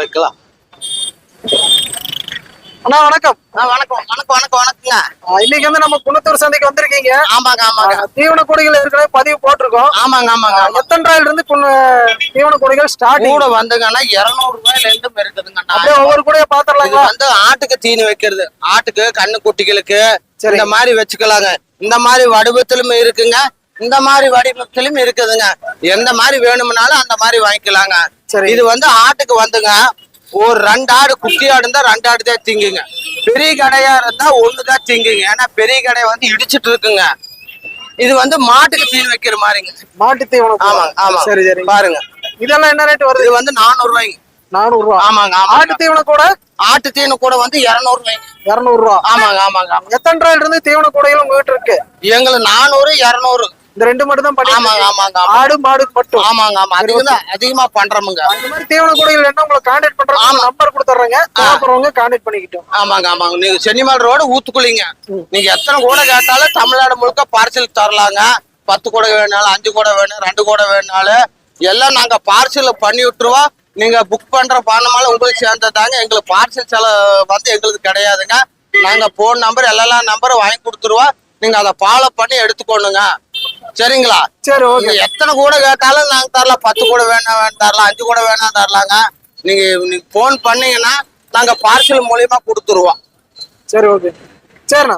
வைக்கலாம். அண்ணா வணக்கம். வணக்கம். வணக்கம் வணக்கம் வணக்கங்க இன்னைக்கு வந்து நம்ம குணத்தூர் சந்தைக்கு வந்திருக்கீங்க. ஆமாங்க ஆமாங்க. தீவன கொடிகள் ஏற்கனவே பதிவு போட்டிருக்கோம். ஆமாங்க ஆமாங்க. எத்தனை ரூபாயில இருந்து தீவன கொடிகள் ஸ்டார்டிங் கூட வந்துங்கன்னா இருநூறு ரூபாயில இருந்து இருக்குதுங்க அப்படியே ஒவ்வொரு கூட இது பாத்திரலாங்களா வந்து ஆட்டுக்கு தீனி வைக்கிறது. ஆட்டுக்கு கண்ணு குட்டிகளுக்கு சரி. இந்த மாதிரி வச்சுக்கலாங்க. இந்த மாதிரி வடிவத்திலும் இருக்குங்க. இந்த மாதிரி வடிவத்திலும் இருக்குதுங்க. எந்த மாதிரி வேணும்னாலும் அந்த மாதிரி வாங்கிக்கலாங்க. சரி. இது வந்து ஆட்டுக்கு வந்துங்க. ஒரு ரெண்டு ஆடு குட்டி ஆடு இருந்தா ரெண்டு ஆடு தான் திங்குங்க. பெரிய கடையா இருந்தா ஒண்ணுதான் திங்குங்க. ஏன்னா பெரிய கடையை வந்து இடிச்சிட்டு இருக்குங்க. இது வந்து மாட்டுக்கு தீனி வைக்கிற மாதிரிங்க. மாட்டு தீவனம். ஆமாங்க ஆமா சரி சரி. பாருங்க. இதெல்லாம் என்ன ரேட் வருது? இது வந்து நானூறு ரூபாய்ங்க நானூறு ரூபா ஆமாங்க. ஆட்டு தீவனம் கூட? ஆட்டு தீனி கூட வந்து இருநூறு ரூபாய்ங்க இருநூறு ரூபா ஆமாங்க ஆமாங்க. ஆமாங்க எத்தனை ரூபாயில இருந்து தீவன கொடைகள் உங்ககிட்ட இருக்கு? எங்களுக்கு நானூறு இருநூறு. இந்த ரெண்டு மட்டும் தான் ஆமாங்க ஆமாங்க ஆடு மாடு மட்டும். ஆமாங்க ஆமா அதிகம் தான் அதிகமா பண்றோமுங்க. அந்த மாதிரி தீவன கொடைகள் என்ன உங்களை கான்டாக்ட் பண்றாங்க நம்பர் கொடுத்துட்றாங்க. தேவைப்படுறவங்க கான்டாக்ட் பண்ணிக்கிட்டோம் ஆமாங்க ஆமாங்க. நீங்க சென்னிமல் ரோடு ஊத்துக்குளிங்க நீங்க எத்தனை கூட கேட்டாலும் தமிழ்நாடு முழுக்க பார்சல் தரலாங்க. பத்து கூட வேணாலும் அஞ்சு கூட வேணும் ரெண்டு கூட வேணாலும் எல்லாம் நாங்க பார்சல் பண்ணி விட்டுருவோம். நீங்க புக் பண்ற பணமால உங்களுக்கு சேர்ந்ததாங்க எங்களுக்கு பார்சல் செலவு வந்து எங்களுக்கு கிடையாதுங்க. நாங்க போன் நம்பர் எல்லாம் நம்பரும் வாங்கி கொடுத்துருவோம். நீங்க அதை ஃபாலோ பண்ணி எடுத்துக்கோணுங்க சரிங்களா? சரி ஓகே எத்தனை கூட கேட்டாலும் நாங்க தரலாம். பத்து கூட வேணாம் வேணும் தரலாம். அஞ்சு கூட வேணாம் தரலாங்க. நீங்க நீங்க போன் பண்ணீங்கன்னா நாங்க பார்சல் மூலியமா கொடுத்துருவோம். சரி ஓகே சரிண்ணா.